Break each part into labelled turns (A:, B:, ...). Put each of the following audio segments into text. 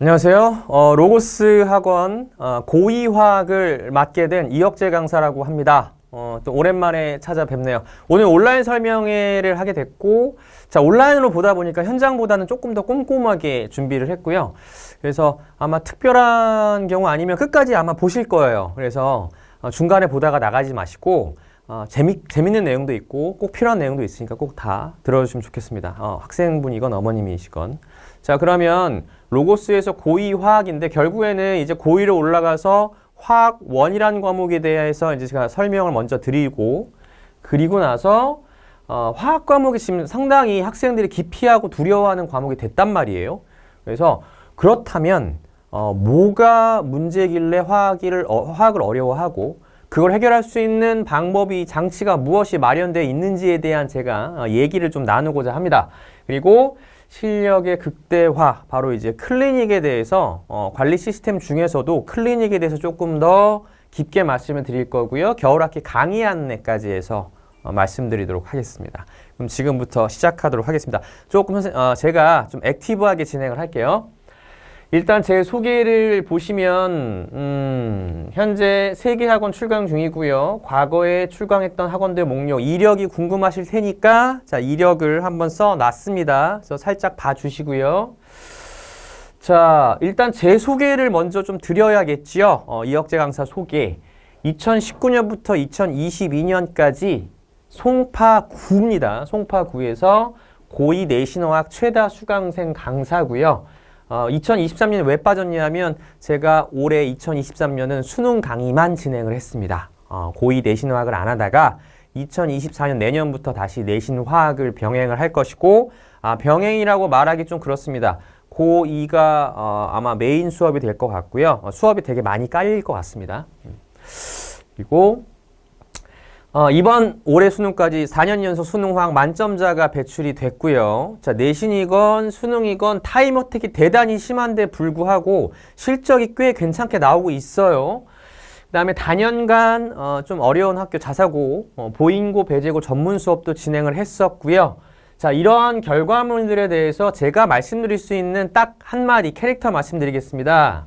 A: 안녕하세요. 어, 로고스 학원 어, 고위화학을 맡게 된 이혁재 강사라고 합니다. 어, 또 오랜만에 찾아뵙네요. 오늘 온라인 설명회를 하게 됐고, 자, 온라인으로 보다 보니까 현장보다는 조금 더 꼼꼼하게 준비를 했고요. 그래서 아마 특별한 경우 아니면 끝까지 아마 보실 거예요. 그래서 어, 중간에 보다가 나가지 마시고, 어, 재미, 재밌는 내용도 있고, 꼭 필요한 내용도 있으니까 꼭 다 들어주시면 좋겠습니다. 어, 학생분이건 어머님이시건. 자, 그러면 로고스에서 고위 화학인데 결국에는 이제 고위로 올라가서 화학 원이라는 과목에 대해서 이제 제가 설명을 먼저 드리고 그리고 나서 어, 화학 과목이 지금 상당히 학생들이 기피하고 두려워하는 과목이 됐단 말이에요. 그래서 그렇다면 어, 뭐가 문제길래 화학을, 어, 화학을 어려워하고 그걸 해결할 수 있는 방법이 장치가 무엇이 마련되어 있는지에 대한 제가 어, 얘기를 좀 나누고자 합니다. 그리고 실력의 극대화, 바로 이제 클리닉에 대해서 어, 관리 시스템 중에서도 클리닉에 대해서 조금 더 깊게 말씀을 드릴 거고요. 겨울학기 강의 안내까지 해서 어, 말씀드리도록 하겠습니다. 그럼 지금부터 시작하도록 하겠습니다. 조금 선생- 어, 제가 좀 액티브하게 진행을 할게요. 일단 제 소개를 보시면 음, 현재 세 개 학원 출강 중이고요. 과거에 출강했던 학원들 목록 이력이 궁금하실 테니까 자 이력을 한번 써놨습니다. 그래서 살짝 봐주시고요. 자 일단 제 소개를 먼저 좀 드려야겠지요. 어, 이혁재 강사 소개. 2019년부터 2022년까지 송파구입니다. 송파구에서 고2 내신어학 최다 수강생 강사고요. 어, 2023년에 왜 빠졌냐면 제가 올해 2023년은 수능 강의만 진행을 했습니다. 어, 고2 내신화학을 안 하다가 2024년 내년부터 다시 내신화학을 병행을 할 것이고 아, 병행이라고 말하기 좀 그렇습니다. 고2가 어, 아마 메인 수업이 될 것 같고요. 어, 수업이 되게 많이 깔릴 것 같습니다. 음. 그리고 어, 이번 올해 수능까지 4년 연속 수능화학 만점자가 배출이 됐고요. 자, 내신이건 수능이건 타임 어택이 대단히 심한데 불구하고 실적이 꽤 괜찮게 나오고 있어요. 그다음에 단연간 어, 좀 어려운 학교 자사고, 어, 보인고, 배제고 전문 수업도 진행을 했었고요. 자, 이러한 결과물들에 대해서 제가 말씀드릴 수 있는 딱 한마디 캐릭터 말씀드리겠습니다.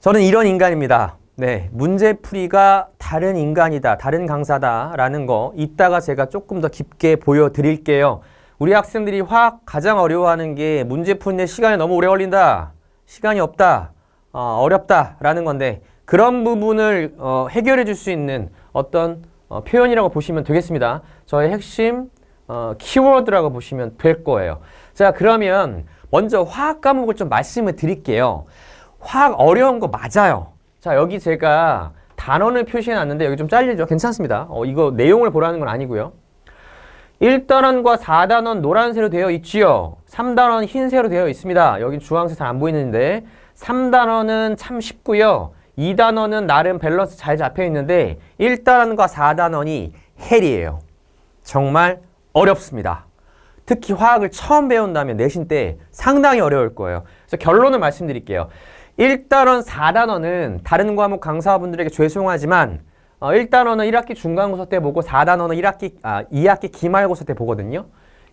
A: 저는 이런 인간입니다. 네, 문제풀이가 다른 인간이다, 다른 강사다라는 거 이따가 제가 조금 더 깊게 보여드릴게요. 우리 학생들이 화학 가장 어려워하는 게 문제 푸는데 시간이 너무 오래 걸린다, 시간이 없다, 어, 어렵다라는 건데 그런 부분을 어, 해결해 줄 수 있는 어떤 어, 표현이라고 보시면 되겠습니다. 저의 핵심 어, 키워드라고 보시면 될 거예요. 자, 그러면 먼저 화학 과목을 좀 말씀을 드릴게요. 화학 어려운 거 맞아요. 자, 여기 제가 단원을 표시해 놨는데 여기 좀 잘리죠? 괜찮습니다. 어, 이거 내용을 보라는 건 아니고요. 1단원과 4단원 노란색으로 되어 있지요. 3단원 흰색으로 되어 있습니다. 여기 주황색 잘 안 보이는데 3단원은 참 쉽고요. 2단원은 나름 밸런스 잘 잡혀 있는데 1단원과 4단원이 헬이에요. 정말 어렵습니다. 특히 화학을 처음 배운다면 내신 때 상당히 어려울 거예요. 그래서 결론을 말씀드릴게요. 1단원, 4단원은 다른 과목 강사분들에게 죄송하지만 어, 1단원은 1학기 중간고사 때 보고 4단원은 1학기, 아, 2학기 기말고사 때 보거든요.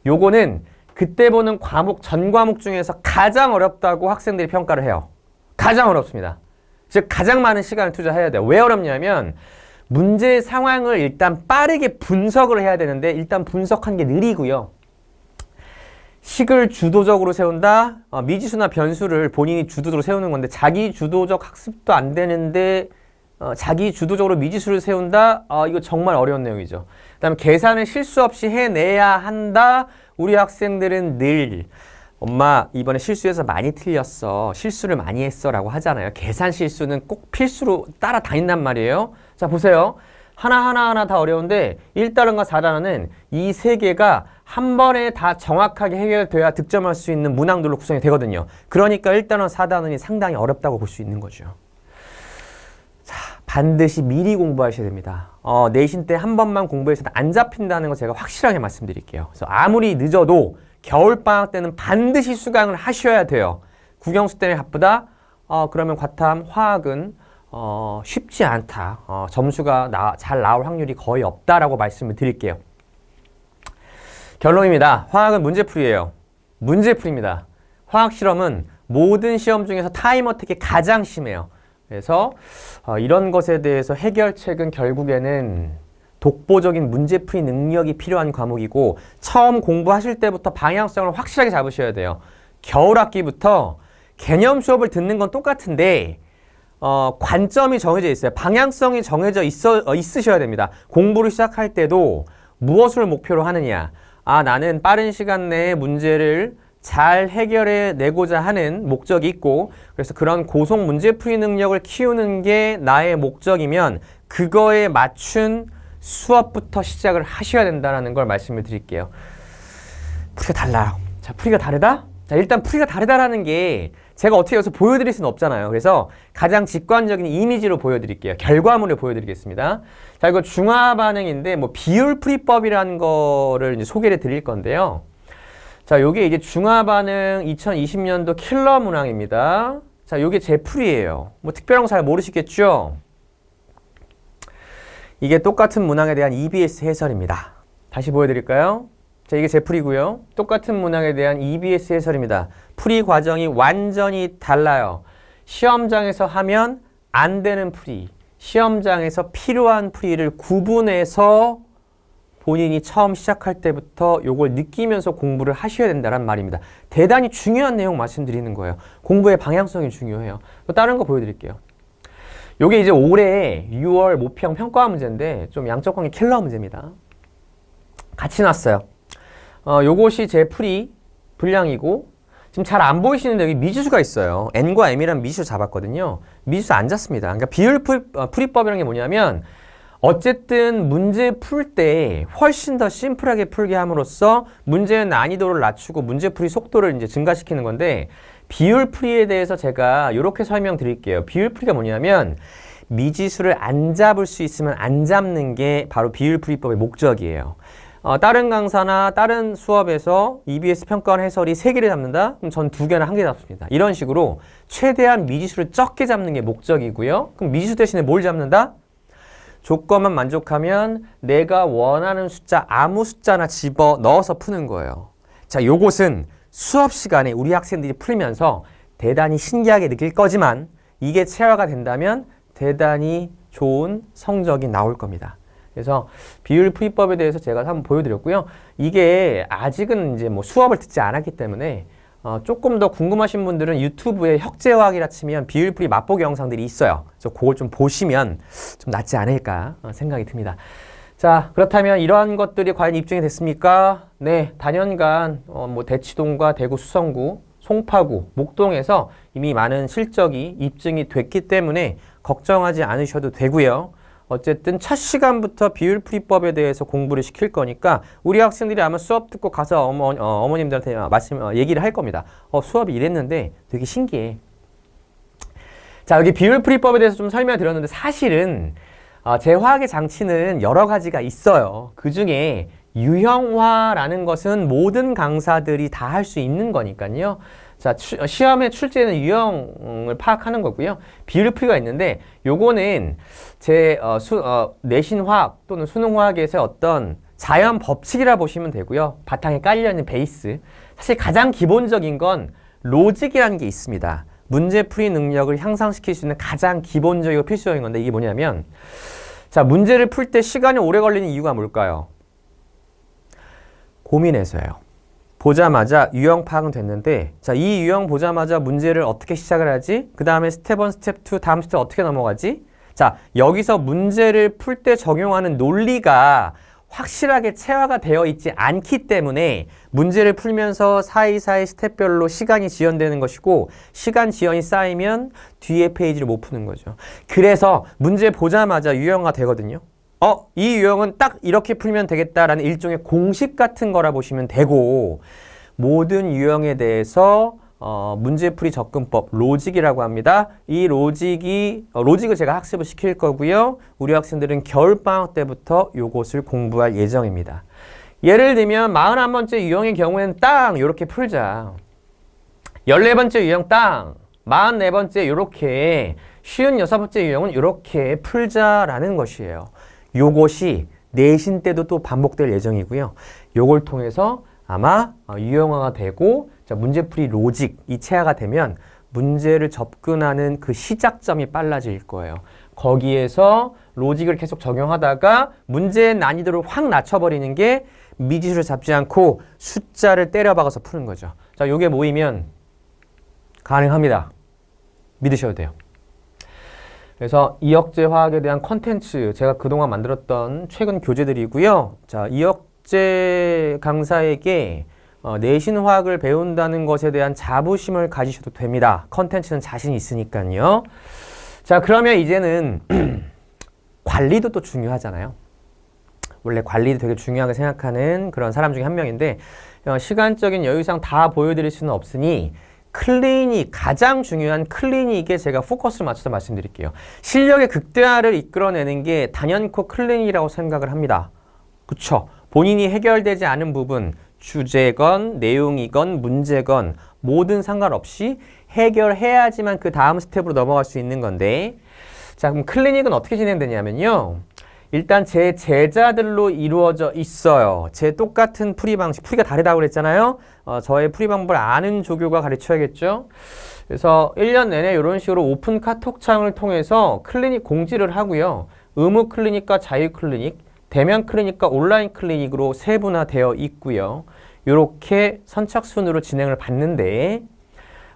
A: 요거는 그때 보는 과목 전 과목 중에서 가장 어렵다고 학생들이 평가를 해요. 가장 어렵습니다. 즉 가장 많은 시간을 투자해야 돼요. 왜 어렵냐면 문제 상황을 일단 빠르게 분석을 해야 되는데 일단 분석한 게 느리고요. 식을 주도적으로 세운다. 어, 미지수나 변수를 본인이 주도적으로 세우는 건데 자기 주도적 학습도 안 되는데 어, 자기 주도적으로 미지수를 세운다. 어, 이거 정말 어려운 내용이죠. 그다음에 계산을 실수 없이 해내야 한다. 우리 학생들은 늘 엄마 이번에 실수해서 많이 틀렸어. 실수를 많이 했어라고 하잖아요. 계산 실수는 꼭 필수로 따라다닌단 말이에요. 자 보세요. 하나하나 하나 다 어려운데 1단원과 4단원은 이 세 개가 한 번에 다 정확하게 해결돼야 득점할 수 있는 문항들로 구성이 되거든요. 그러니까 1단원, 4단원이 상당히 어렵다고 볼 수 있는 거죠. 자, 반드시 미리 공부하셔야 됩니다. 어, 내신 때 한 번만 공부해서는 안 잡힌다는 거 제가 확실하게 말씀드릴게요. 그래서 아무리 늦어도 겨울방학 때는 반드시 수강을 하셔야 돼요. 국영수 때문에 바쁘다? 어, 그러면 과탐, 화학은 어, 쉽지 않다. 어, 점수가 나, 잘 나올 확률이 거의 없다라고 말씀을 드릴게요. 결론입니다. 화학은 문제풀이에요. 문제풀이입니다. 화학 실험은 모든 시험 중에서 타임 어택이 가장 심해요. 그래서 어, 이런 것에 대해서 해결책은 결국에는 독보적인 문제풀이 능력이 필요한 과목이고 처음 공부하실 때부터 방향성을 확실하게 잡으셔야 돼요. 겨울 학기부터 개념 수업을 듣는 건 똑같은데 어, 관점이 정해져 있어요. 방향성이 정해져 있어, 어, 있으셔야 됩니다. 공부를 시작할 때도 무엇을 목표로 하느냐. 아, 나는 빠른 시간 내에 문제를 잘 해결해 내고자 하는 목적이 있고, 그래서 그런 고속 문제 풀이 능력을 키우는 게 나의 목적이면 그거에 맞춘 수업부터 시작을 하셔야 된다는 걸 말씀을 드릴게요. 풀이가 달라요. 자, 풀이가 다르다? 자, 일단 풀이가 다르다라는 게 제가 어떻게 여기서 보여드릴 수는 없잖아요. 그래서 가장 직관적인 이미지로 보여드릴게요. 결과물을 보여드리겠습니다. 자, 이거 중화 반응인데 뭐 비율 풀이법이라는 거를 이제 소개를 드릴 건데요. 자, 요게 이제 중화 반응 2020년도 킬러 문항입니다. 자, 요게 제 풀이에요. 뭐 특별한 거 잘 모르시겠죠? 이게 똑같은 문항에 대한 EBS 해설입니다. 다시 보여드릴까요? 자, 이게 제 풀이고요. 똑같은 문항에 대한 EBS 해설입니다. 풀이 과정이 완전히 달라요. 시험장에서 하면 안 되는 풀이, 시험장에서 필요한 풀이를 구분해서 본인이 처음 시작할 때부터 요걸 느끼면서 공부를 하셔야 된다는 말입니다. 대단히 중요한 내용 말씀드리는 거예요. 공부의 방향성이 중요해요. 또 다른 거 보여드릴게요. 요게 이제 올해 6월 모평 평가 문제인데 좀 양적 관계 킬러 문제입니다. 같이 났어요. 어, 요것이 제 풀이 분량이고 지금 잘 안 보이시는데 여기 미지수가 있어요. n과 m이란 미지수 잡았거든요. 미지수 안 잡습니다. 그러니까 비율 풀, 어, 풀이법이라는 게 뭐냐면 어쨌든 문제 풀 때 훨씬 더 심플하게 풀게 함으로써 문제의 난이도를 낮추고 문제 풀이 속도를 이제 증가시키는 건데 비율 풀이에 대해서 제가 이렇게 설명드릴게요. 비율 풀이가 뭐냐면 미지수를 안 잡을 수 있으면 안 잡는 게 바로 비율 풀이법의 목적이에요. 어, 다른 강사나 다른 수업에서 EBS 평가원 해설이 세개를 잡는다? 그럼 전 두 개나 한 개 잡습니다. 이런 식으로 최대한 미지수를 적게 잡는 게 목적이고요. 그럼 미지수 대신에 뭘 잡는다? 조건만 만족하면 내가 원하는 숫자 아무 숫자나 집어 넣어서 푸는 거예요. 자, 요것은 수업 시간에 우리 학생들이 풀면서 대단히 신기하게 느낄 거지만 이게 체화가 된다면 대단히 좋은 성적이 나올 겁니다. 그래서 비율 풀이법에 대해서 제가 한번 보여드렸고요. 이게 아직은 이제 뭐 수업을 듣지 않았기 때문에 어, 조금 더 궁금하신 분들은 유튜브에 혁재화학이라 치면 비율풀이 맛보기 영상들이 있어요. 그래서 그걸 좀 보시면 좀 낫지 않을까 어, 생각이 듭니다. 자, 그렇다면 이러한 것들이 과연 입증이 됐습니까? 네, 단연간 어, 뭐 대치동과 대구 수성구, 송파구, 목동에서 이미 많은 실적이 입증이 됐기 때문에 걱정하지 않으셔도 되고요. 어쨌든 첫 시간부터 비율 풀이법에 대해서 공부를 시킬 거니까 우리 학생들이 아마 수업 듣고 가서 어머, 어, 머님들한테 말씀 어, 얘기를 할 겁니다. 어, 수업이 이랬는데 되게 신기해. 자 여기 비율 풀이법에 대해서 좀 설명을 드렸는데 사실은 어, 제 화학의 장치는 여러 가지가 있어요. 그 중에 유형화라는 것은 모든 강사들이 다 할 수 있는 거니까요. 자, 추, 시험에 출제는 유형을 파악하는 거고요. 비율풀이가 있는데 요거는 제 어, 수, 어, 내신 화학 또는 수능 화학에서 어떤 자연 법칙이라 보시면 되고요. 바탕에 깔려 있는 베이스. 사실 가장 기본적인 건 로직이라는 게 있습니다. 문제풀이 능력을 향상시킬 수 있는 가장 기본적이고 필수적인 건데 이게 뭐냐면 자, 문제를 풀 때 시간이 오래 걸리는 이유가 뭘까요? 고민해서요. 보자마자 유형 파악은 됐는데 자, 이 유형 보자마자 문제를 어떻게 시작을 하지? 그 다음에 스텝 1, 스텝 2, 다음 스텝 어떻게 넘어가지? 자, 여기서 문제를 풀 때 적용하는 논리가 확실하게 체화가 되어 있지 않기 때문에 문제를 풀면서 사이사이 스텝별로 시간이 지연되는 것이고 시간 지연이 쌓이면 뒤에 페이지를 못 푸는 거죠. 그래서 문제 보자마자 유형화 되거든요. 어, 이 유형은 딱 이렇게 풀면 되겠다라는 일종의 공식 같은 거라 보시면 되고 모든 유형에 대해서 어, 문제풀이 접근법 로직이라고 합니다. 이 로직이 어, 로직을 제가 학습을 시킬 거고요. 우리 학생들은 겨울 방학 때부터 요것을 공부할 예정입니다. 예를 들면 41번째 유형의 경우에는 땅 이렇게 풀자. 14번째 유형 땅. 44번째 이렇게 쉬운 여섯 번째 유형은 이렇게 풀자라는 것이에요. 요것이 내신 때도 또 반복될 예정이고요. 요걸 통해서 아마 어, 유형화가 되고 자, 문제풀이 로직, 이 체화가 되면 문제를 접근하는 그 시작점이 빨라질 거예요. 거기에서 로직을 계속 적용하다가 문제의 난이도를 확 낮춰버리는 게 미지수를 잡지 않고 숫자를 때려박아서 푸는 거죠. 자, 요게 모이면 가능합니다. 믿으셔도 돼요. 그래서 이혁재 화학에 대한 컨텐츠 제가 그동안 만들었던 최근 교재들이고요. 자, 이혁재 강사에게 어, 내신 화학을 배운다는 것에 대한 자부심을 가지셔도 됩니다. 컨텐츠는 자신 있으니까요. 자, 그러면 이제는 관리도 또 중요하잖아요. 원래 관리도 되게 중요하게 생각하는 그런 사람 중에 한 명인데 어, 시간적인 여유상 다 보여드릴 수는 없으니 클리닉 가장 중요한 클리닉에 제가 포커스를 맞춰서 말씀드릴게요. 실력의 극대화를 이끌어내는 게 단연코 클리닉이라고 생각을 합니다. 그쵸? 본인이 해결되지 않은 부분 주제건 내용이건 문제건 모든 상관없이 해결해야지만 그 다음 스텝으로 넘어갈 수 있는 건데 자 그럼 클리닉은 어떻게 진행되냐면요. 일단 제 제자들로 이루어져 있어요. 제 똑같은 풀이 방식, 풀이가 다르다고 그랬잖아요. 어, 저의 풀이 방법을 아는 조교가 가르쳐야겠죠. 그래서 1년 내내 이런 식으로 오픈 카톡창을 통해서 클리닉 공지를 하고요. 의무 클리닉과 자유 클리닉, 대면 클리닉과 온라인 클리닉으로 세분화되어 있고요. 이렇게 선착순으로 진행을 받는데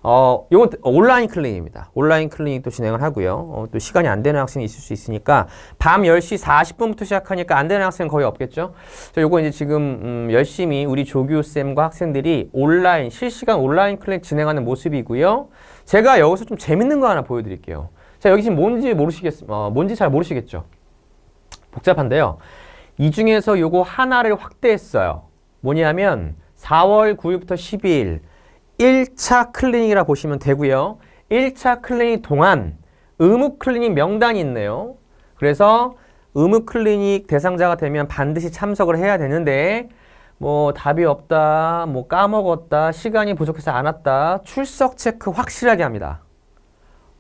A: 어, 요건 온라인 클리닉입니다. 온라인 클리닉도 진행을 하고요. 어, 또 시간이 안 되는 학생이 있을 수 있으니까 밤 10시 40분부터 시작하니까 안 되는 학생은 거의 없겠죠. 자, 요거 이제 지금 음, 열심히 우리 조교쌤과 학생들이 온라인 실시간 온라인 클리닉 진행하는 모습이고요. 제가 여기서 좀 재밌는 거 하나 보여 드릴게요. 자, 여기 지금 뭔지 모르시겠, 어, 뭔지 잘 모르시겠죠? 복잡한데요. 이 중에서 요거 하나를 확대했어요. 뭐냐면 4월 9일부터 12일 1차 클리닉이라 보시면 되고요. 1차 클리닉 동안 의무 클리닉 명단이 있네요. 그래서 의무 클리닉 대상자가 되면 반드시 참석을 해야 되는데 뭐 답이 없다, 뭐 까먹었다, 시간이 부족해서 안 왔다, 출석 체크 확실하게 합니다.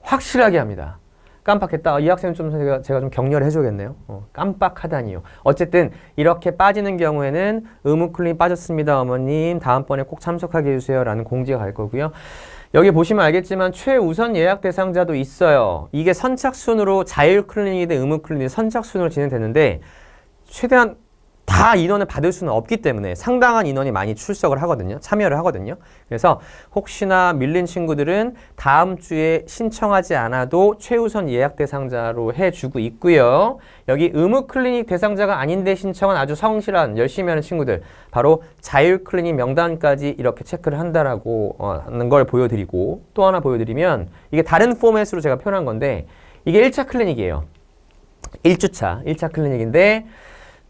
A: 확실하게 합니다. 깜빡했다. 이 학생 좀 제가, 제가 좀 격려를 해줘야겠네요. 어, 깜빡하다니요. 어쨌든 이렇게 빠지는 경우에는 의무 클리닉 빠졌습니다, 어머님. 다음번에 꼭 참석하게 해주세요 라는 공지가 갈 거고요. 여기 보시면 알겠지만 최우선 예약 대상자도 있어요. 이게 선착순으로 자율 클리닉이든 의무 클리닉 선착순으로 진행되는데 최대한 다 인원을 받을 수는 없기 때문에 상당한 인원이 많이 출석을 하거든요. 참여를 하거든요. 그래서 혹시나 밀린 친구들은 다음 주에 신청하지 않아도 최우선 예약 대상자로 해주고 있고요. 여기 의무 클리닉 대상자가 아닌데 신청은 아주 성실한 열심히 하는 친구들 바로 자율 클리닉 명단까지 이렇게 체크를 한다라고 어, 하는 걸 보여드리고 또 하나 보여드리면 이게 다른 포맷으로 제가 표현한 건데 이게 1차 클리닉이에요. 1주차 1차 클리닉인데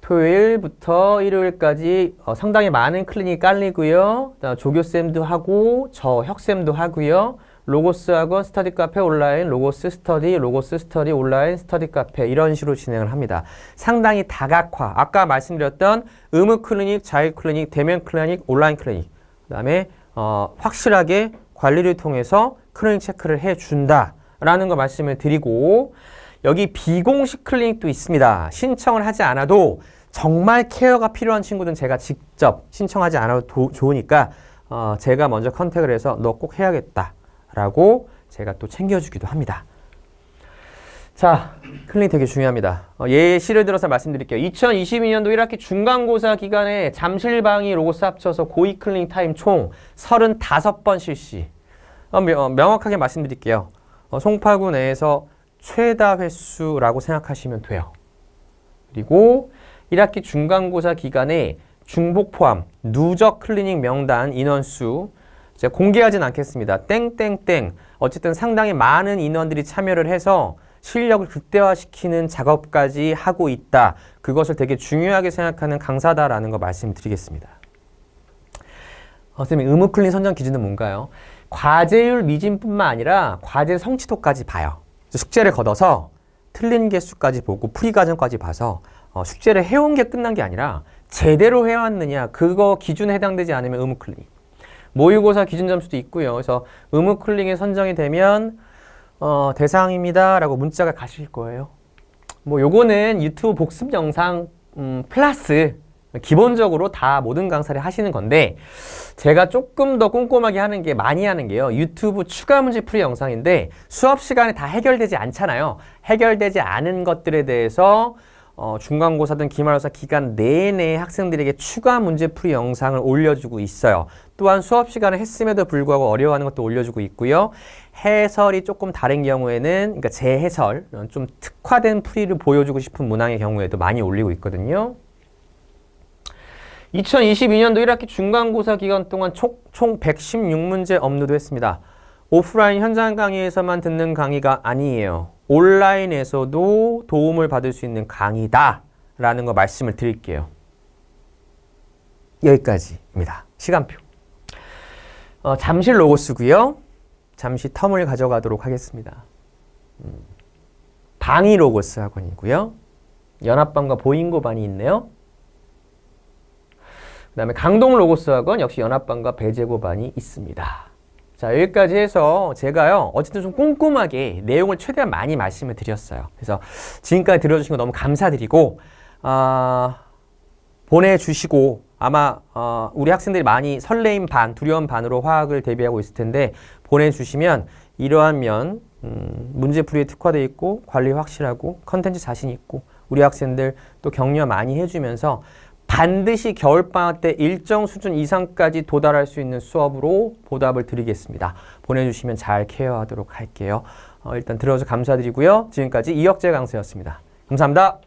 A: 토요일부터 일요일까지 어, 상당히 많은 클리닉이 깔리고요. 조교쌤도 하고 저 혁쌤도 하고요. 로고스 학원 스터디 카페 온라인, 로고스 스터디, 로고스 스터디 온라인, 스터디 카페 이런 식으로 진행을 합니다. 상당히 다각화. 아까 말씀드렸던 의무 클리닉, 자유 클리닉, 대면 클리닉, 온라인 클리닉. 그다음에 어, 확실하게 관리를 통해서 클리닉 체크를 해 준다라는 거 말씀을 드리고 여기 비공식 클리닉도 있습니다. 신청을 하지 않아도 정말 케어가 필요한 친구들은 제가 직접 신청하지 않아도 도, 좋으니까 어, 제가 먼저 컨택을 해서 너 꼭 해야겠다라고 제가 또 챙겨주기도 합니다. 자, 클리닉 되게 중요합니다. 어, 예시를 들어서 말씀드릴게요. 2022년도 1학기 중간고사 기간에 잠실방위 로고스 합쳐서 고이 클리닉 타임 총 35번 실시. 어, 명, 명확하게 말씀드릴게요. 어, 송파구 내에서 최다 횟수라고 생각하시면 돼요. 그리고 1학기 중간고사 기간에 중복 포함 누적 클리닉 명단 인원수 제가 공개하진 않겠습니다. 땡땡땡 어쨌든 상당히 많은 인원들이 참여를 해서 실력을 극대화시키는 작업까지 하고 있다. 그것을 되게 중요하게 생각하는 강사다라는 거 말씀드리겠습니다. 어, 선생님 의무 클린 선정 기준은 뭔가요? 과제율 미진뿐만 아니라 과제 성취도까지 봐요. 숙제를 걷어서 틀린 개수까지 보고 풀이 과정까지 봐서 어, 숙제를 해온 게 끝난 게 아니라 제대로 해왔느냐 그거 기준에 해당되지 않으면 의무 클릭 모의고사 기준 점수도 있고요. 그래서 의무 클릭에 선정이 되면 어, 대상입니다라고 문자가 가실 거예요. 뭐 요거는 유튜브 복습 영상 음, 플러스 기본적으로 다 모든 강사를 하시는 건데 제가 조금 더 꼼꼼하게 하는 게 많이 하는 게요. 유튜브 추가 문제 풀이 영상인데 수업 시간에 다 해결되지 않잖아요. 해결되지 않은 것들에 대해서 어, 중간고사든 기말고사 기간 내내 학생들에게 추가 문제풀이 영상을 올려주고 있어요. 또한 수업 시간에 했음에도 불구하고 어려워하는 것도 올려주고 있고요. 해설이 조금 다른 경우에는 그러니까 재해설, 좀 특화된 풀이를 보여주고 싶은 문항의 경우에도 많이 올리고 있거든요. 2022년도 1학기 중간고사 기간 동안 총, 총 116문제 업로드 했습니다. 오프라인 현장 강의에서만 듣는 강의가 아니에요. 온라인에서도 도움을 받을 수 있는 강의다. 라는 거 말씀을 드릴게요. 여기까지입니다. 시간표. 어, 잠시 로고스고요. 잠시 텀을 가져가도록 하겠습니다. 음, 방위 로고스 학원이고요. 연합반과 보인고반이 있네요. 그 다음에 강동 로고스 학원 역시 연합반과 배제고반이 있습니다. 자, 여기까지 해서 제가요, 어쨌든 좀 꼼꼼하게 내용을 최대한 많이 말씀을 드렸어요. 그래서 지금까지 들어주신 거 너무 감사드리고, 아, 보내주시고, 아마, 어, 우리 학생들이 많이 설레임 반, 두려움 반으로 화학을 대비하고 있을 텐데, 보내주시면 이러한 면, 음, 문제풀이에 특화되어 있고, 관리 확실하고, 컨텐츠 자신 있고, 우리 학생들 또 격려 많이 해주면서 반드시 겨울방학 때 일정 수준 이상까지 도달할 수 있는 수업으로 보답을 드리겠습니다. 보내주시면 잘 케어하도록 할게요. 어, 일단 들어서 감사드리고요. 지금까지 이혁재 강사였습니다. 감사합니다.